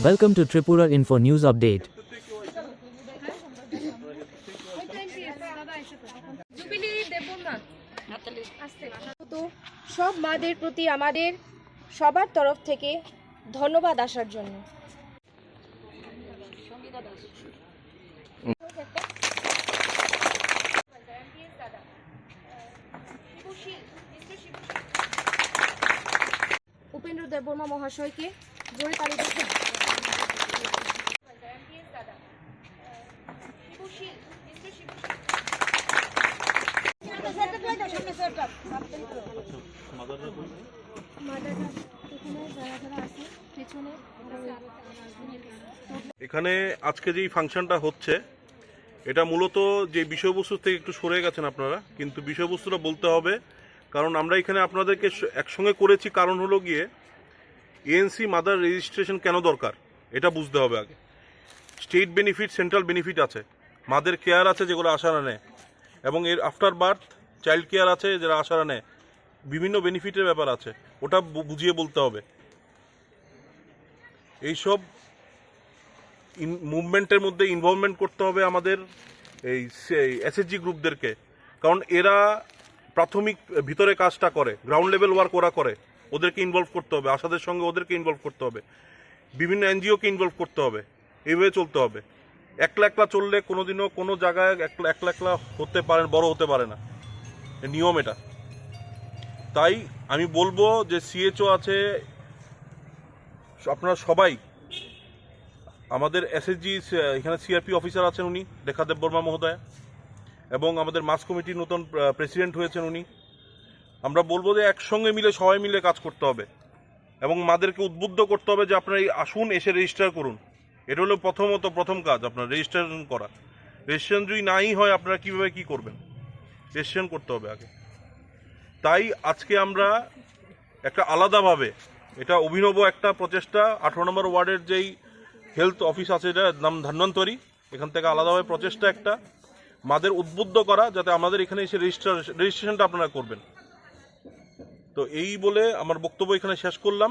Welcome to Tripura Info News Update. তো সব মাদের প্রতি আমাদের সবার তরফ থেকে ধন্যবাদ আসার জন্য। উপেন্দ্র দেববর্মা মহাশয়কে জোরে তালি দেখে এখানে আজকে যেই ফাংশনটা হচ্ছে, এটা মূলত যে বিষয়বস্তু থেকে একটু সরে গেছেন আপনারা, কিন্তু বিষয়বস্তুটা বলতে হবে, কারণ আমরা এখানে আপনাদেরকে একসঙ্গে করেছি কারণ হলো গিয়ে এএনসি মাদার রেজিস্ট্রেশন কেন দরকার? এটা বুঝতে হবে আগে। স্টেট বেনিফিট সেন্ট্রাল বেনিফিট আছে। মাদের কেয়ার আছে যেগুলো আশারা নেয় এবং এর আফটার বার্থ চাইল্ড কেয়ার আছে যারা আশারা নেয় বিভিন্ন বেনিফিটের ব্যাপার আছে। ওটা বুঝিয়ে বলতে হবে। এইসব মুভমেন্টের মধ্যে ইনভলভমেন্ট করতে হবে আমাদের এই এসএসজি গ্রুপদেরকে কারণ এরা প্রাথমিক ভিতরে কাজটা করে। গ্রাউন্ড লেভেল ওয়ার্ক ওরা করে। ওদেরকে ইনভলভ করতে হবে আশাদের সঙ্গে ওদেরকে ইনভলভ করতে হবে, বিভিন্ন এনজিওকে ইনভলভ করতে হবে, এইভাবে চলতে হবে। একলা একলা চললে কোনোদিনও কোনো জায়গায় একলা একলা একলা হতে পারে বড় হতে পারে না। নিয়ম এটা। তাই আমি বলব যে সিএচও আছে, আপনারা সবাই, আমাদের এসএসজি এখানে সিআরপি অফিসার আছেন উনি রেখা দেববর্মা মহোদয়, এবং আমাদের মাস কমিটির নতুন প্রেসিডেন্ট হয়েছেন উনি। আমরা বলব যে একসঙ্গে মিলে, সবাই মিলে কাজ করতে হবে। এবং মাদেরকে উদ্বুদ্ধ করতে হবে যে আপনারা এই আসুন, এসে রেজিস্টার করুন। এটা হলো প্রথমত প্রথম কাজ, আপনার রেজিস্ট্রেশন করা। রেজিস্ট্রেশন যদি নাই হয়, আপনারা কীভাবে কী করবেন? রেজিস্ট্রেশন করতে হবে আগে। তাই আজকে আমরা একটা আলাদাভাবে, এটা অভিনব একটা প্রচেষ্টা, আঠারো নম্বর ওয়ার্ডের যেই হেলথ অফিস আছে, এটা নাম ধন্বন্তরী, এখান থেকে আলাদাভাবে প্রচেষ্টা একটা। মাদের উদ্বুদ্ধ করা, যাতে আমাদের এখানে এসে রেজিস্টার রেজিস্ট্রেশনটা আপনারা করবেন। তো এই বলে আমার বক্তব্য এখানে শেষ করলাম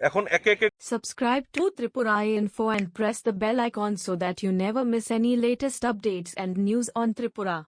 এখন একে একে Subscribe to Tripura Info and press the bell icon so that you never miss any latest updates and news on Tripura.